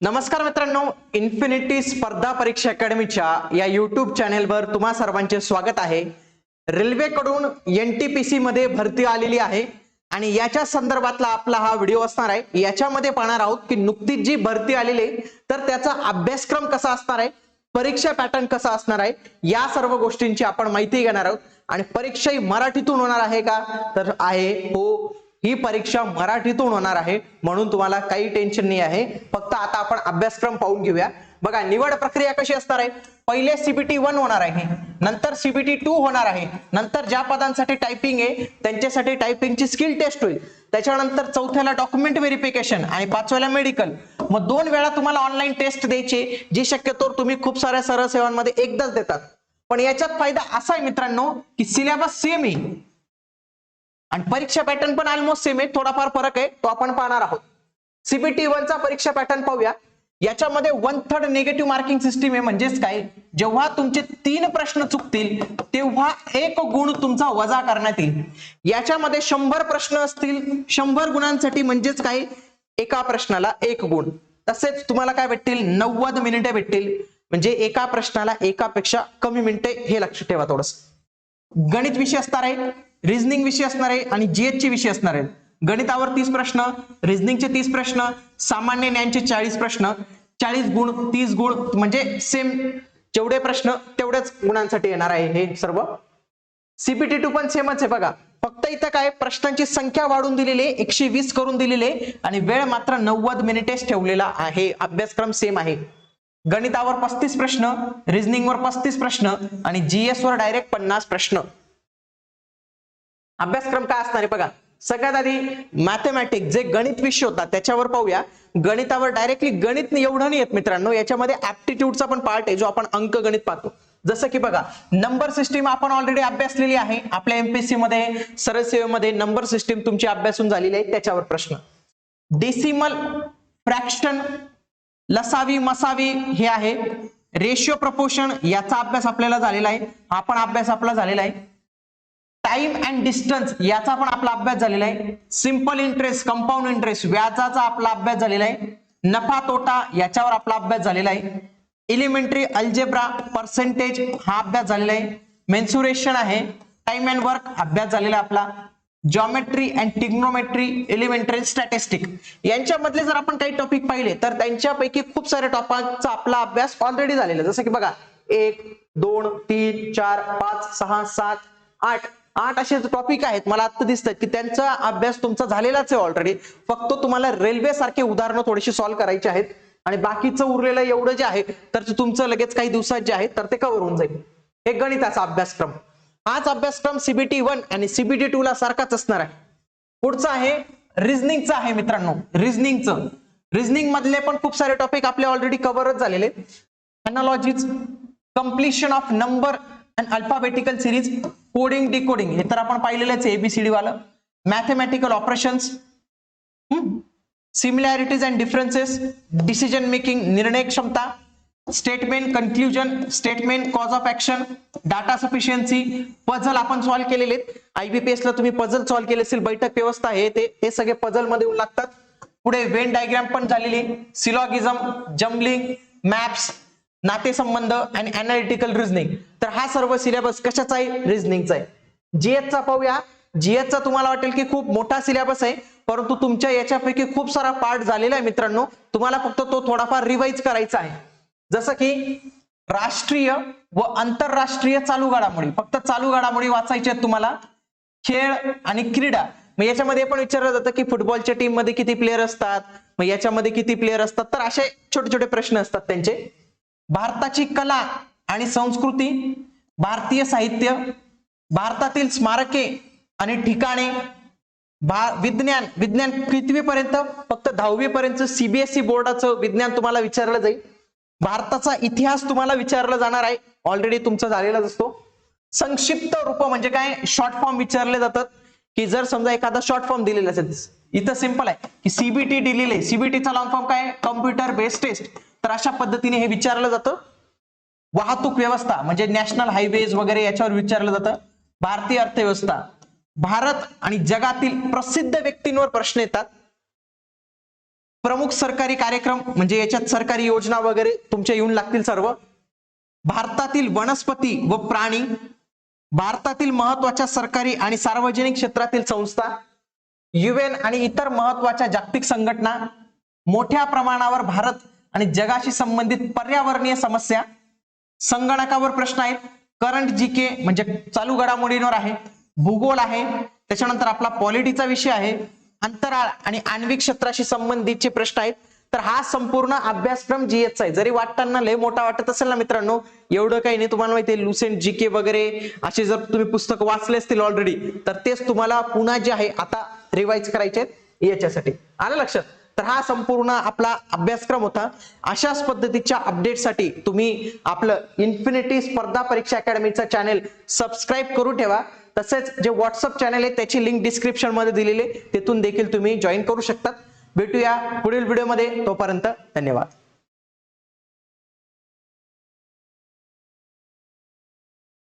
नमस्कार मित्रांनो इन्फिनिटी स्पर्धा परीक्षा अकॅडमीच्या या युट्यूब चॅनेलवर तुम्हा सर्वांचे स्वागत आहे. रेल्वेकडून एनटीपीसी मध्ये भरती आलेली आहे आणि याच्या संदर्भातला आपला हा व्हिडिओ असणार आहे. याच्यामध्ये पाहणार आहोत की नुकतीच जी भरती आलेली आहे तर त्याचा अभ्यासक्रम कसा असणार आहे परीक्षा पॅटर्न कसा असणार आहे या सर्व गोष्टींची आपण माहिती घेणार आहोत. आणि परीक्षा ही मराठीतून होणार आहे का? तर आहे हो. ही परीक्षा मराठीतून होणार आहे म्हणून तुम्हाला काही टेन्शन नाही आहे. फक्त आता आपण अभ्यासक्रम पाहून घेऊया. बघा निवड प्रक्रिया कशी असणार आहे? पहिले सीबीटी वन होणार आहे. नंतर सीबीटी टू होणार आहे. नंतर ज्या पदांसाठी टायपिंग आहे त्यांच्यासाठी टायपिंगची स्किल टेस्ट होईल. त्याच्यानंतर चौथ्याला डॉक्युमेंट व्हेरिफिकेशन आणि पाचव्याला मेडिकल मग दोन वेळा तुम्हाला ऑनलाईन टेस्ट द्यायची जी शक्यतो तुम्ही खूप साऱ्या सरळ सेवांमध्ये एकदाच देतात. पण याच्यात फायदा असा आहे मित्रांनो की सिलेबस सेम आहे. आणि परीक्षा पॅटर्न पण ऑलमोस्ट सेम आहे. थोडाफार फरक आहे. तो आपण पाहणार आहोत. सीबीटी वनचा परीक्षा पॅटर्न पाहूया. याच्यामध्ये one third negative marking system आहे म्हणजेच काय? जेव्हा तुमचे तीन प्रश्न चुकतील तेव्हा एक गुण तुमचा वजा करण्यात येईल. याच्यामध्ये शंभर प्रश्न असतील. शंभर गुणांसाठी म्हणजेच काय? एका प्रश्नाला एक गुण. तसेच तुम्हाला काय भेटतील? नव्वद मिनिटे भेटतील. म्हणजे एका प्रश्नाला एकापेक्षा कमी मिनिटे हे लक्ष ठेवा थोडस. गणित विषय असणार आहे. रिझनिंग विषय असणार आहे आणि जीएस चे विषय असणार आहेत. गणितावर तीस प्रश्न रिझनिंगचे तीस प्रश्न सामान्य ज्ञानचे चाळीस प्रश्न. चाळीस गुण तीस गुण म्हणजे सेम जेवढे प्रश्न तेवढ्याच गुणांसाठी येणार आहे हे सर्व. सीपीटी टू पण सेमच आहे बघा. फक्त इथं काय प्रश्नांची संख्या वाढून दिलेली आहे एकशे वीस करून दिलेली आहे आणि वेळ मात्र नव्वद मिनिटेच ठेवलेला आहे अभ्यासक्रम सेम आहे. गणितावर पस्तीस प्रश्न रिझनिंगवर पस्तीस प्रश्न आणि जीएस वर डायरेक्ट पन्नास प्रश्न. अभ्यासक्रम काय असणार आहे बघा. सगळ्यात आधी मॅथमॅटिक्स जे गणित विषय होता त्याच्यावर पाहूया. गणितावर डायरेक्टली गणित एवढं नाही येत मित्रांनो याच्यामध्ये ऍप्टिट्यूडचा पण पार्ट आहे जो आपण अंक गणित पाहतो. जसं की बघा नंबर सिस्टीम आपण ऑलरेडी अभ्यासलेली आहे. आपल्या एमपीएससी मध्ये सरळ सेवेमध्ये नंबर सिस्टीम तुमची अभ्यासून झालेली आहे त्याच्यावर प्रश्न. डेसिमल फ्रॅक्शन लसावी मसावी हे आहे. रेशिओ प्रपोशन याचा अभ्यास आपल्याला झालेला आहे. हा पण अभ्यास आपला झालेला आहे. टाइम अँड डिस्टन्स याचा पण आपला अभ्यास झालेला आहे. सिंपल इंटरेस्ट कंपाऊंड इंटरेस्ट व्याजाचा आपला अभ्यास झालेला आहे. नफा तोटा याच्यावर आपला अभ्यास झालेला आहे. एलिमेंटरी अल्जेब्रा पर्सेंटेज हा अभ्यास झालेला आहे. मेन्सुरेशन आहे. टाइम अँड वर्क अभ्यास झालेला आहे आपला. Geometry and trigonometry elementary statistic यांच्यामधले जर आपण काही टॉपिक पाहिले तर त्यांच्यापैकी खूप साऱ्या टॉपिकचा आपला अभ्यास ऑलरेडी झालेला जसं की बघा एक दोन तीन चार पाच सहा सात आठ. आठ असे टॉपिक आहेत मला आता दिसतात की त्यांचा अभ्यास तुमचा झालेलाच आहे ऑलरेडी फक्त तुम्हाला रेल्वे सारखे उदाहरणं थोडीशी सॉल्व्ह करायची आहेत आणि बाकीचं उरलेलं एवढं जे आहे तर तुमचं लगेच काही दिवसात जे आहे तर ते कव्हर होऊन जाईल. हे गणिताचा अभ्यासक्रम. हाच अभ्यासक्रम सीबीटी वन आणि सीबीटी टू ला सारखाच असणार आहे. पुढचा आहे रिझनिंगचा आहे मित्रांनो. रिझनिंगचं रिझनिंग मधले पण खूप सारे टॉपिक आपले ऑलरेडी कव्हरच झालेले analogies completion of number and alphabetical series coding decoding हे तर आपण पाहिलेलंच एबीसीडी वालं. Mathematical operations similarities and differences decision making निर्णय क्षमता. Statement conclusion statement cause of action data sufficiency puzzle आपण सॉल्व्ह केलेले आहेत. आयबीपीएस ला तुम्ही पझल सॉल्व्ह केले असेल बैठक व्यवस्था हे ते. हे सगळे पझलमध्ये येऊन लागतात. पुढे वेन डायग्राम पण झालेली सिलॉगिझम जम्बलिंग मॅप्स नातेसंबंध आणि अनालिटिकल रिझनिंग तर हा सर्व सिलेबस कशाचा आहे. रिझनिंगचा आहे जीएसचा पाहूया. जीएसचा तुम्हाला वाटेल की खूप मोठा सिलेबस आहे परंतु तुमच्या याच्यापैकी खूप सारा पार्ट झालेला आहे मित्रांनो. तुम्हाला फक्त तो थोडाफार रिवाइज करायचा आहे. जसं की राष्ट्रीय व आंतरराष्ट्रीय चालू घडामोडी. फक्त चालू घडामोडी वाचायच्या आहेत तुम्हाला. खेळ आणि क्रीडा. मग याच्यामध्ये पण विचारलं जातं की फुटबॉलच्या टीममध्ये किती प्लेयर असतात? मग याच्यामध्ये किती प्लेयर असतात? तर असे छोटे छोटे प्रश्न असतात त्यांचे. भारताची कला आणि संस्कृती भारतीय साहित्य भारतातील स्मारके आणि ठिकाणे भा विज्ञान विज्ञान कितवीपर्यंत फक्त दहावी पर्यंत सीबीएसई बोर्डाचं विज्ञान तुम्हाला विचारलं जाईल. भारताचा इतिहास तुम्हाला विचारला जाणार आहे. ऑलरेडी तुमचा झालेलाच असतो. संक्षिप्त रूप म्हणजे काय? शॉर्ट फॉर्म विचारले जातात. की जर समजा एखादा शॉर्ट फॉर्म दिलेला असेल इथं सिंपल आहे. की सीबीटी दिलेले सीबीटीचा लॉंग फॉर्म काय? कॉम्प्युटर बेस्ड टेस्ट तर अशा पद्धतीने हे विचारलं जातं. वाहतूक व्यवस्था म्हणजे नॅशनल हायवेज वगैरे याच्यावर विचारलं जातं. भारतीय अर्थव्यवस्था भारत आणि जगातील प्रसिद्ध व्यक्तींवर प्रश्न येतात. प्रमुख सरकारी कार्यक्रम म्हणजे याच्यात सरकारी योजना वगैरे तुमच्या येऊन लागतील सर्व. भारतातील वनस्पती व प्राणी भारतातील महत्त्वाच्या सरकारी आणि सार्वजनिक क्षेत्रातील संस्था युएन आणि इतर महत्त्वाच्या जागतिक संघटना मोठ्या प्रमाणावर भारत आणि जगाशी संबंधित पर्यावरणीय समस्या संगणकावर प्रश्न आहेत. करंट जी के म्हणजे चालू घडामोडींवर आहे भूगोल आहे त्याच्यानंतर आपला पॉलिटीचा विषय आहे अंतराळ आणि आण्विक क्षेत्राशी संबंधितचे प्रश्न आहेत. तर हा संपूर्ण अभ्यासक्रम जीएसचा आहे. जरी वाटताना लय मोठा वाटत असेल ना मित्रांनो एवढं काही नाही. तुम्हाला माहिती आहे लुसेंट जी के वगैरे असे जर तुम्ही पुस्तक वाचले असतील ऑलरेडी तर तेच तुम्हाला पुन्हा जे आहे आता रिवाईज करायचे आहेत. याच्यासाठी. आलं लक्षात? तर हा संपूर्ण आपला अभ्यासक्रम होता. अशाच पद्धतीच्या अपडेटसाठी तुम्ही आपलं इन्फिनिटी स्पर्धा परीक्षा अकॅडमीचं चॅनेल सबस्क्राईब करून ठेवा. तसेच जे व्हॉट्सअप चॅनल आहे त्याची लिंक डिस्क्रिप्शनमध्ये दिलेली आहे. तिथून देखील तुम्ही जॉईन करू शकतात. भेटूया पुढील व्हिडिओमध्ये तोपर्यंत धन्यवाद.